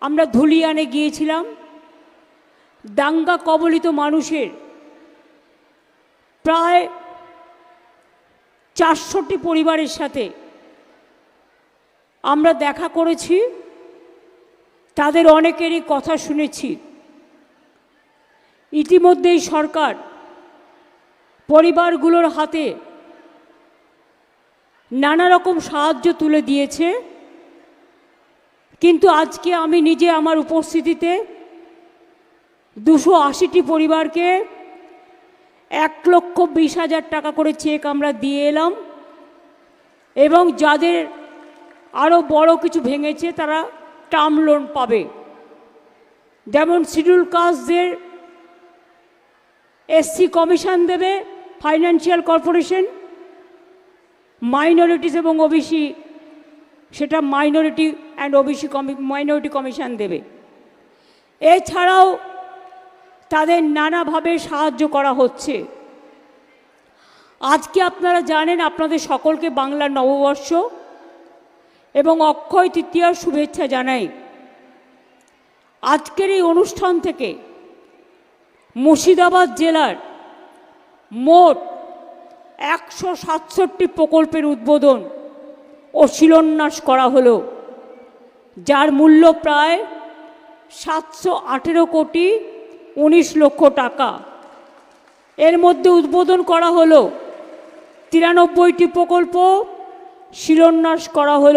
আমরা ধুলিয়ানে গিয়েছিলাম। দাঙ্গা কবলিত মানুষের প্রায় চারশোটি পরিবারের সাথে আমরা দেখা করেছি। তাদের অনেকেরই কথা শুনেছি। ইতিমধ্যেই সরকার পরিবারগুলোর হাতে নানা রকম সাহায্য তুলে দিয়েছে। কিন্তু আজকে আমি নিজে আমার উপস্থিতিতে দুশো আশিটি পরিবারকে এক লক্ষ বিশ হাজার টাকা করে চেক আমরা দিয়ে এলাম। এবং যাদের আরও বড় কিছু ভেঙেছে, তারা টার্ম লোন পাবে। যেমন শিডিউল কাস্টদের এসসি কমিশন দেবে, ফাইন্যান্সিয়াল কর্পোরেশন, মাইনরিটিস এবং ওবিসি সেটা মাইনরিটি অ্যান্ড ওবিসি কমি মাইনরিটি কমিশন দেবে। এছাড়াও তাদের নানাভাবে সাহায্য করা হচ্ছে। আজকে আপনারা জানেন আপনাদের সকলকে বাংলার নববর্ষ এবং অক্ষয় তৃতীয়ার শুভেচ্ছা জানাই। আজকের এই অনুষ্ঠান থেকে মুর্শিদাবাদ জেলার মোট একশো সাতষট্টি প্রকল্পের উদ্বোধন ও শিলান্যাস করা হলো, যার মূল্য প্রায় সাতশো আঠেরো কোটি উনিশ লক্ষ টাকা। এর মধ্যে উদ্বোধন করা হলো তিরানব্বইটি প্রকল্প, শিলান্যাস করা হলো।